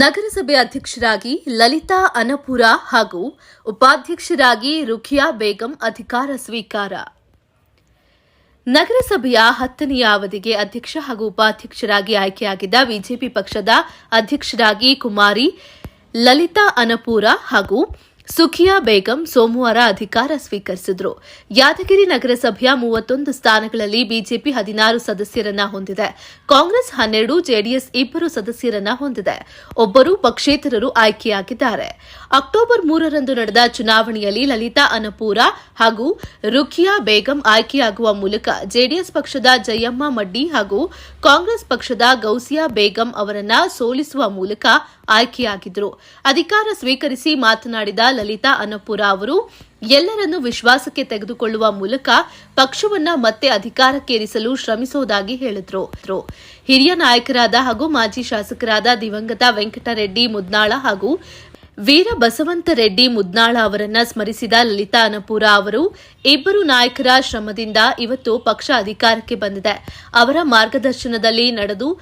ನಗರಸಭೆ ಅಧ್ಯಕ್ಷರಾಗಿ ಲಲಿತಾ ಅನಪುರ ಹಾಗೂ ಉಪಾಧ್ಯಕ್ಷರಾಗಿ ರುಖಿಯಾ ಬೇಗಂ ಅಧಿಕಾರ ಸ್ವೀಕಾರ. ನಗರಸಭೆಯ ಹತ್ತನೆಯ ಅವಧಿಗೆ ಅಧ್ಯಕ್ಷ ಹಾಗೂ ಉಪಾಧ್ಯಕ್ಷರಾಗಿ ಆಯ್ಕೆಯಾಗಿದ್ದ ಬಿಜೆಪಿ ಪಕ್ಷದ ಅಧ್ಯಕ್ಷರಾಗಿ ಕುಮಾರಿ, ಲಲಿತಾ ಅನಪೂರ ಹಾಗೂ ಸುಖಿಯಾ ಬೇಗಂ ಸೋಮವಾರ ಅಧಿಕಾರ ಸ್ವೀಕರಿಸಿದರು. ಯಾದಗಿರಿ ನಗರಸಭೆಯ ಮೂವತ್ತೊಂದು ಸ್ಥಾನಗಳಲ್ಲಿ ಬಿಜೆಪಿ ಹದಿನಾರು ಸದಸ್ಯರನ್ನ ಹೊಂದಿದೆ. ಕಾಂಗ್ರೆಸ್ ಹನ್ನೆರಡು, ಜೆಡಿಎಸ್ ಇಬ್ಬರು ಸದಸ್ಯರನ್ನ ಹೊಂದಿದೆ. ಒಬ್ಬರು ಪಕ್ಷೇತರರು ಆಯ್ಕೆಯಾಗಿದ್ದಾರೆ. ಅಕ್ಟೋಬರ್ ಮೂರರಂದು ನಡೆದ ಚುನಾವಣೆಯಲ್ಲಿ ಲಲಿತಾ ಅನಪೂರ ಹಾಗೂ ರುಖಿಯಾ ಬೇಗಂ ಆಯ್ಕೆಯಾಗುವ ಮೂಲಕ ಜೆಡಿಎಸ್ ಪಕ್ಷದ ಜಯಮ್ಮ ಮಡ್ಡಿ ಹಾಗೂ ಕಾಂಗ್ರೆಸ್ ಪಕ್ಷದ ಗೌಸಿಯಾ ಬೇಗಂ ಅವರನ್ನ ಸೋಲಿಸುವ ಮೂಲಕ ಆಯ್ಕೆಯಾಗಿದ್ದರು ಅಧಿಕಾರ ಸ್ವೀಕರಿಸಿ ಮಾತನಾಡಿದ ಲಲಿತಾ ಅನ್ನಪುರ ಅವರು, ಎಲ್ಲರನ್ನೂ ವಿಶ್ವಾಸಕ್ಕೆ ತೆಗೆದುಕೊಳ್ಳುವ ಮೂಲಕ ಪಕ್ಷವನ್ನ ಮತ್ತೆ ಅಧಿಕಾರಕ್ಕೇರಿಸಲು ಶ್ರಮಿಸುವುದಾಗಿ ಹೇಳಿದ್ರು. ಹಿರಿಯ ನಾಯಕರಾದ ಹಾಗೂ ಮಾಜಿ ಶಾಸಕರಾದ ದಿವಂಗತ ವೆಂಕಟರೆಡ್ಡಿ ಮುದ್ನಾಳ ಹಾಗೂ ವೀರ ಬಸವಂತ ರೆಡ್ಡಿ ಮುದ್ನಾಳ ಅವರನ್ನ ಸ್ಮರಿಸಿದ ಲಲಿತಾ ಅನಪುರ ಅವರು, ಇಬ್ಬರು ನಾಯಕರ ಶ್ರಮದಿಂದ ಇವತ್ತು ಪಕ್ಷ ಅಧಿಕಾರಕ್ಕೆ ಬಂದಿದೆ. ಅವರ ಮಾರ್ಗದರ್ಶನದಲ್ಲಿ ನಡೆದು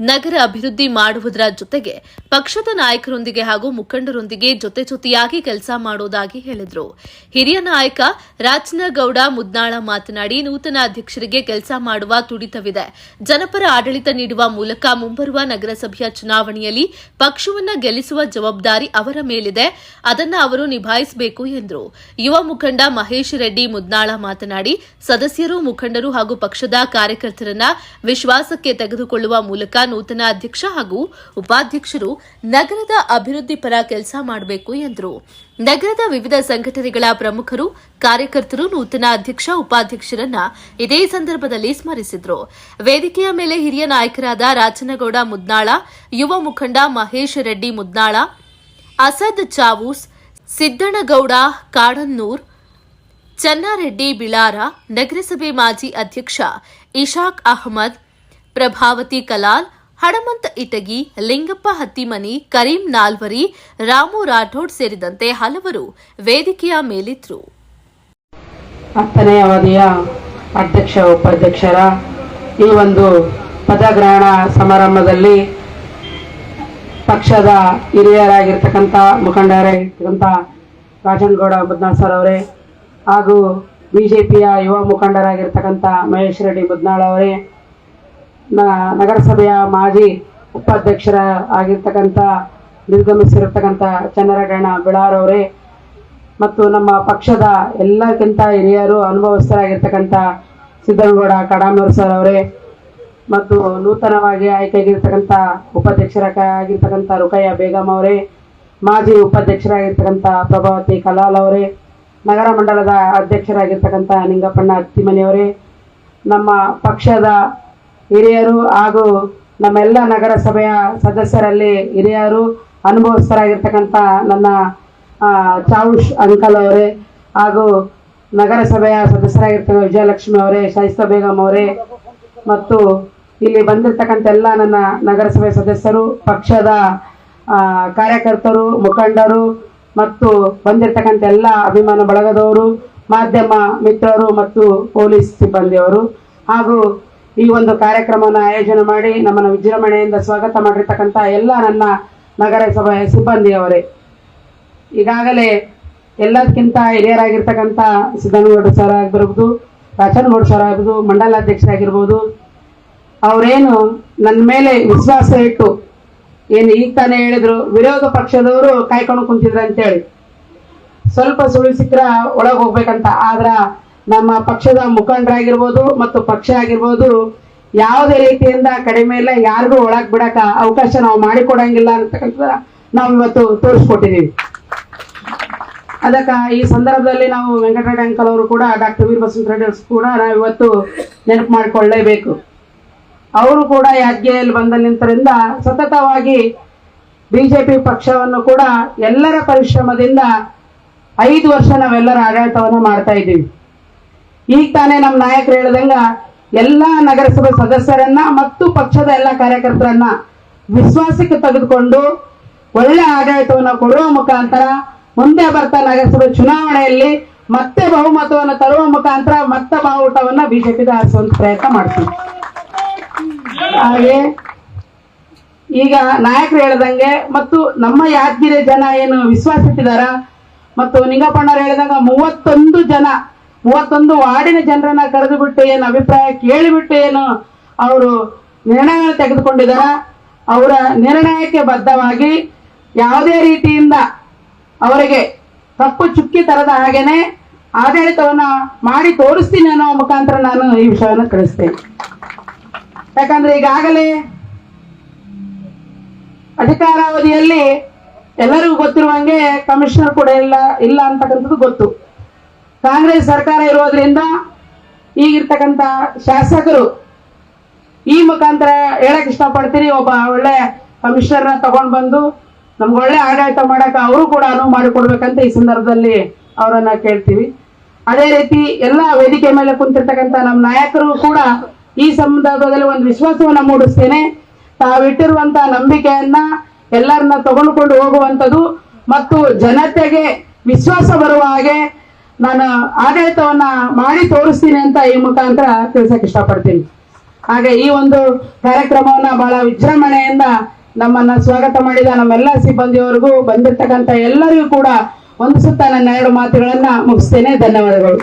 ನಗರ ಅಭಿವೃದ್ಧಿ ಮಾಡುವುದರ ಜೊತೆಗೆ ಪಕ್ಷದ ನಾಯಕರೊಂದಿಗೆ ಹಾಗೂ ಮುಖಂಡರೊಂದಿಗೆ ಜೊತೆ ಜೊತೆಯಾಗಿ ಕೆಲಸ ಮಾಡುವುದಾಗಿ ಹೇಳಿದರು. ಹಿರಿಯ ನಾಯಕ ರಾಜನಗೌಡ ಮುದ್ನಾಳ ಮಾತನಾಡಿ, ನೂತನ ಅಧ್ಯಕ್ಷರಿಗೆ ಕೆಲಸ ಮಾಡುವ ತುಡಿತವಿದೆ. ಜನಪರ ಆಡಳಿತ ನೀಡುವ ಮೂಲಕ ಮುಂಬರುವ ನಗರಸಭೆಯ ಚುನಾವಣೆಯಲ್ಲಿ ಪಕ್ಷವನ್ನ ಗೆಲ್ಲಿಸುವ ಜವಾಬ್ದಾರಿ ಅವರ ಮೇಲಿದೆ. ಅದನ್ನ ಅವರು ನಿಭಾಯಿಸಬೇಕು ಎಂದರು. ಯುವ ಮುಖಂಡ ಮಹೇಶ್ ರೆಡ್ಡಿ ಮುದ್ನಾಳ ಮಾತನಾಡಿ, ಸದಸ್ಯರು, ಮುಖಂಡರು ಹಾಗೂ ಪಕ್ಷದ ಕಾರ್ಯಕರ್ತರನ್ನ ವಿಶ್ವಾಸಕ್ಕೆ ತೆಗೆದುಕೊಳ್ಳುವ ಮೂಲಕ ನೂತನ ಅಧ್ಯಕ್ಷ ಹಾಗೂ ಉಪಾಧ್ಯಕ್ಷರು ನಗರದ ಅಭಿವೃದ್ಧಿ ಪರ ಕೆಲಸ ಮಾಡಬೇಕು ಎಂದರು. ನಗರದ ವಿವಿಧ ಸಂಘಟನೆಗಳ ಪ್ರಮುಖರು, ಕಾರ್ಯಕರ್ತರು, ನೂತನ ಅಧ್ಯಕ್ಷ, ಉಪಾಧ್ಯಕ್ಷರನ್ನ ಇದೇ ಸಂದರ್ಭದಲ್ಲಿ ಸ್ಮರಿಸಿದ್ರು. ವೇದಿಕೆಯ ಮೇಲೆ ಹಿರಿಯ ನಾಯಕರಾದ ರಾಜನಗೌಡ ಮುದ್ನಾಳ, ಯುವ ಮುಖಂಡ ಮಹೇಶ್ ರೆಡ್ಡಿ ಮುದ್ನಾಳ, ಅಸದ್ ಚಾವೂಸ್ ಸಿದ್ದನಗೌಡ ಕಾಡನ್ನೂರ್, ಚನ್ನಾರೆಡ್ಡಿ ಬಿಳಾರ, ನಗರಸಭೆ ಮಾಜಿ ಅಧ್ಯಕ್ಷ ಇಶಾಕ್ ಅಹಮದ್, ಪ್ರಭಾವತಿ ಕಲಾಲ್ ಹಣಮಂತ ಇಟಗಿ, ಲಿಂಗಪ್ಪ ಹತ್ತಿಮನಿ, ಕರೀಂ ನಾಲ್ವರಿ, ರಾಮು ರಾಠೋಡ್ ಸೇರಿದಂತೆ ಹಲವರು ವೇದಿಕೆಯ ಮೇಲಿದ್ರು. ಹತ್ತನೇ ಅವಧಿಯ ಅಧ್ಯಕ್ಷ, ಉಪಾಧ್ಯಕ್ಷರ ಈ ಒಂದು ಪದಗ್ರಹಣ ಸಮಾರಂಭದಲ್ಲಿ ಪಕ್ಷದ ಹಿರಿಯರಾಗಿರ್ತಕ್ಕಂಥ ಮುಖಂಡರಾಗಿರ್ತಕ್ಕಂಥ ರಾಜನಗೌಡ ಬುದ್ನಾಳ್ ಸರ್ ಅವರೇ ಹಾಗೂ ಬಿ ಜೆ ಪಿಯ ಯುವ ಮುಖಂಡರಾಗಿರ್ತಕ್ಕಂಥ ಮಹೇಶ್ ರೆಡ್ಡಿ ಬುದ್ನಾಳ್ ಅವರೇ ನಗರಸಭೆಯ ಮಾಜಿ ಉಪಾಧ್ಯಕ್ಷರ ಆಗಿರ್ತಕ್ಕಂಥ ನಿರ್ಗಮಿಸಿರತಕ್ಕಂಥ ಚನ್ನರಗಣ ಬಿಳಾರವರೇ ಮತ್ತು ನಮ್ಮ ಪಕ್ಷದ ಎಲ್ಲಕ್ಕಿಂತ ಹಿರಿಯರು, ಅನುಭವಸ್ಥರಾಗಿರ್ತಕ್ಕಂಥ ಸಿದ್ದನಗೌಡ ಕಡಾಮೂರ್ ಸರ್ ಅವರೇ ಮತ್ತು ನೂತನವಾಗಿ ಆಯ್ಕೆಯಾಗಿರ್ತಕ್ಕಂಥ ಉಪಾಧ್ಯಕ್ಷರ ಆಗಿರ್ತಕ್ಕಂಥ ರುಕಯ್ಯ ಬೇಗಮ್ ಅವರೇ, ಮಾಜಿ ಉಪಾಧ್ಯಕ್ಷರಾಗಿರ್ತಕ್ಕಂಥ ಪ್ರಭಾವತಿ ಕಲಾಲ್ ಅವರೇ, ನಗರ ಮಂಡಲದ ಅಧ್ಯಕ್ಷರಾಗಿರ್ತಕ್ಕಂಥ ನಿಂಗಪ್ಪಣ್ಣ ಅತ್ತಿಮನಿಯವರೇ ನಮ್ಮ ಪಕ್ಷದ ಹಿರಿಯರು ಹಾಗೂ ನಮ್ಮೆಲ್ಲ ನಗರಸಭೆಯ ಸದಸ್ಯರಲ್ಲಿ ಹಿರಿಯರು ಅನುಭವಸ್ಥರಾಗಿರ್ತಕ್ಕಂಥ ನನ್ನ ಚಾವುಷ್ ಅಂಕಲ್ ಅವರೇ ಹಾಗೂ ನಗರಸಭೆಯ ಸದಸ್ಯರಾಗಿರ್ತಕ್ಕಂಥ ವಿಜಯಲಕ್ಷ್ಮಿ ಅವರೇ, ಶಾಯಿಸ್ತಾ ಬೇಗಂ ಅವರೇ ಮತ್ತು ಇಲ್ಲಿ ಬಂದಿರತಕ್ಕಂಥ ಎಲ್ಲ ನನ್ನ ನಗರಸಭೆ ಸದಸ್ಯರು, ಪಕ್ಷದ ಕಾರ್ಯಕರ್ತರು, ಮುಖಂಡರು ಮತ್ತು ಬಂದಿರತಕ್ಕಂಥ ಎಲ್ಲ ಅಭಿಮಾನ ಬಳಗದವರು, ಮಾಧ್ಯಮ ಮಿತ್ರರು ಮತ್ತು ಪೊಲೀಸ್ ಸಿಬ್ಬಂದಿಯವರು ಹಾಗೂ ಈ ಒಂದು ಕಾರ್ಯಕ್ರಮವನ್ನ ಆಯೋಜನೆ ಮಾಡಿ ನಮ್ಮನ್ನ ವಿಜೃಂಭಣೆಯಿಂದ ಸ್ವಾಗತ ಮಾಡಿರ್ತಕ್ಕಂಥ ಎಲ್ಲ ನನ್ನ ನಗರಸಭೆ ಸಿಬ್ಬಂದಿಯವರೇ. ಈಗಾಗಲೇ ಎಲ್ಲದಕ್ಕಿಂತ ಹಿರಿಯರಾಗಿರ್ತಕ್ಕಂಥ ಸಿದ್ದನಗೌಡ ಸರ್ ಆಗಿರ್ಬೋದು ರಾಜನಗೌಡ ಸರ್ ಆಗಿರ್ಬೋದು ಮಂಡಲಾಧ್ಯಕ್ಷರಾಗಿರ್ಬೋದು ಅವರೇನು ನನ್ನ ಮೇಲೆ ವಿಶ್ವಾಸ ಇಟ್ಟು ಏನು ಈಗ ತಾನೇ ಹೇಳಿದ್ರು, ವಿರೋಧ ಪಕ್ಷದವರು ಕಾಯ್ಕೊಂಡು ಕುಂತಿದ್ರು ಅಂತೇಳಿ. ಸ್ವಲ್ಪ ಸುಳಿ ಸಿಕ್ಕರ ಒಳಗೆ ಹೋಗ್ಬೇಕಂತ, ಆದ್ರ ನಮ್ಮ ಪಕ್ಷದ ಮುಖಂಡರಾಗಿರ್ಬೋದು ಮತ್ತು ಪಕ್ಷ ಆಗಿರ್ಬೋದು, ಯಾವುದೇ ರೀತಿಯಿಂದ ಕಡಿಮೆ ಇಲ್ಲ, ಯಾರಿಗೂ ಒಳಗ್ ಬಿಡಕ ಅವಕಾಶ ನಾವು ಮಾಡಿಕೊಡಂಗಿಲ್ಲ ಅಂತಕ್ಕಂಥ ನಾವು ಇವತ್ತು ತೋರಿಸ್ಕೊಟ್ಟಿದ್ದೀವಿ ಅದಕ್ಕ ಈ ಸಂದರ್ಭದಲ್ಲಿ ನಾವು ವೆಂಕಟರೆಡ್ಡಿ ಅಂಕಲ್ ಅವರು ಕೂಡ, ಡಾಕ್ಟರ್ ವೀರ ಬಸವಂತ ರೆಡ್ಡಿ ಅವ್ರು ಕೂಡ ನಾವು ಇವತ್ತು ನೆನಪು ಮಾಡಿಕೊಳ್ಳಲೇಬೇಕು ಅವರು ಕೂಡ ಯಾದಗಿರಿಯಲ್ಲಿ ಬಂದ ನಿಂತರಿಂದ ಸತತವಾಗಿ ಬಿಜೆಪಿ ಪಕ್ಷವನ್ನು ಕೂಡ ಎಲ್ಲರ ಪರಿಶ್ರಮದಿಂದ ಐದು ವರ್ಷ ನಾವೆಲ್ಲರ ಆಡಳಿತವನ್ನು ಮಾಡ್ತಾ ಇದ್ದೀವಿ. ಈಗ ತಾನೇ ನಮ್ಮ ನಾಯಕರು ಹೇಳ್ದಂಗ ಎಲ್ಲ ನಗರಸಭೆ ಸದಸ್ಯರನ್ನ ಮತ್ತು ಪಕ್ಷದ ಎಲ್ಲ ಕಾರ್ಯಕರ್ತರನ್ನ ವಿಶ್ವಾಸಕ್ಕೆ ತೆಗೆದುಕೊಂಡು ಒಳ್ಳೆ ಆಡಳಿತವನ್ನು ಕೊಡುವ ಮುಖಾಂತರ ಮುಂದೆ ಬರ್ತಾ ನಗರಸಭೆ ಚುನಾವಣೆಯಲ್ಲಿ ಮತ್ತೆ ಬಹುಮತವನ್ನು ತರುವ ಮುಖಾಂತರ ಮತ್ತೆ ಬಾವುಟವನ್ನ ಬಿಜೆಪಿಗೆ ಹಾರಿಸುವಂತ ಪ್ರಯತ್ನ ಮಾಡ್ತೀವಿ. ಹಾಗೆ ಈಗ ನಾಯಕರು ಹೇಳ್ದಂಗೆ ಮತ್ತು ನಮ್ಮ ಯಾದಗಿರಿ ಜನ ಏನು ವಿಶ್ವಾಸ ಇಟ್ಟಿದಾರ? ಮತ್ತು ನಿಂಗಪ್ಪಣ್ಣವ್ರು ಹೇಳಿದಂಗ ಮೂವತ್ತೊಂದು ಜನ ಮೂವತ್ತೊಂದು ವಾರ್ಡಿನ ಜನರನ್ನ ಕರೆದು ಬಿಟ್ಟು ಏನು ಅಭಿಪ್ರಾಯ ಕೇಳಿಬಿಟ್ಟು ಏನು ಅವರು ನಿರ್ಣಯ ತೆಗೆದುಕೊಂಡಿದ್ದಾರೆ ಅವರ ನಿರ್ಣಯಕ್ಕೆ ಬದ್ಧವಾಗಿ ಯಾವುದೇ ರೀತಿಯಿಂದ ಅವರಿಗೆ ತಪ್ಪು ಚುಕ್ಕಿ ತರದ ಹಾಗೇನೆ ಆಡಳಿತವನ್ನ ಮಾಡಿ ತೋರಿಸ್ತೀನಿ ಅನ್ನೋ ಮುಖಾಂತರ ನಾನು ಈ ವಿಷಯವನ್ನು ಕಳಿಸ್ತೇನೆ ಯಾಕಂದ್ರೆ ಈಗಾಗಲೇ ಅಧಿಕಾರಾವಧಿಯಲ್ಲಿ ಎಲ್ಲರಿಗೂ ಗೊತ್ತಿರುವಂಗೆ ಕಮಿಷನರ್ ಕೂಡ ಇಲ್ಲ ಇಲ್ಲ ಅಂತಕ್ಕಂಥದ್ದು ಗೊತ್ತು. ಕಾಂಗ್ರೆಸ್ ಸರ್ಕಾರ ಇರೋದ್ರಿಂದ ಈಗಿರ್ತಕ್ಕಂಥ ಶಾಸಕರು ಈ ಮುಖಾಂತರ ಹೇಳಕ್ ಇಷ್ಟಪಡ್ತೀನಿ. ಒಬ್ಬ ಒಳ್ಳೆ ಕಮಿಷನರ್ನ ತಗೊಂಡ್ ಬಂದು ನಮ್ಗೆ ಒಳ್ಳೆ ಆಡಳಿತ ಮಾಡಕ್ಕೆ ಅವರು ಕೂಡ ಅನುವು ಮಾಡಿಕೊಡ್ಬೇಕಂತ ಈ ಸಂದರ್ಭದಲ್ಲಿ ಅವರನ್ನ ಕೇಳ್ತೀವಿ. ಅದೇ ರೀತಿ ಎಲ್ಲ ವೇದಿಕೆ ಮೇಲೆ ಕುಂತಿರ್ತಕ್ಕಂಥ ನಮ್ಮ ನಾಯಕರು ಕೂಡ ಈ ಸಂದರ್ಭದಲ್ಲಿ ಒಂದು ವಿಶ್ವಾಸವನ್ನ ಮೂಡಿಸ್ತೇನೆ. ತಾವಿಟ್ಟಿರುವಂತ ನಂಬಿಕೆಯನ್ನ ಎಲ್ಲರನ್ನ ತಗೊಂಡ್ಕೊಂಡು ಹೋಗುವಂಥದ್ದು ಮತ್ತು ಜನತೆಗೆ ವಿಶ್ವಾಸ ಬರುವ ಹಾಗೆ ನಾನು ಆಡಳಿತವನ್ನ ಮಾಡಿ ತೋರಿಸ್ತೀನಿ ಅಂತ ಈ ಮುಖಾಂತರ ತಿಳ್ಸಕ್ ಇಷ್ಟಪಡ್ತೀನಿ. ಹಾಗೆ ಈ ಒಂದು ಕಾರ್ಯಕ್ರಮವನ್ನ ಬಹಳ ವಿಜೃಂಭಣೆಯಿಂದ ನಮ್ಮನ್ನ ಸ್ವಾಗತ ಮಾಡಿದ ನಮ್ಮೆಲ್ಲ ಸಿಬ್ಬಂದಿಯವರಿಗೂ ಬಂದಿರ್ತಕ್ಕಂಥ ಎಲ್ಲರಿಗೂ ಕೂಡ ಒಂದು ಸುತ್ತ ನನ್ನ ಎರಡು ಮಾತುಗಳನ್ನ ಮುಗಿಸ್ತೇನೆ. ಧನ್ಯವಾದಗಳು.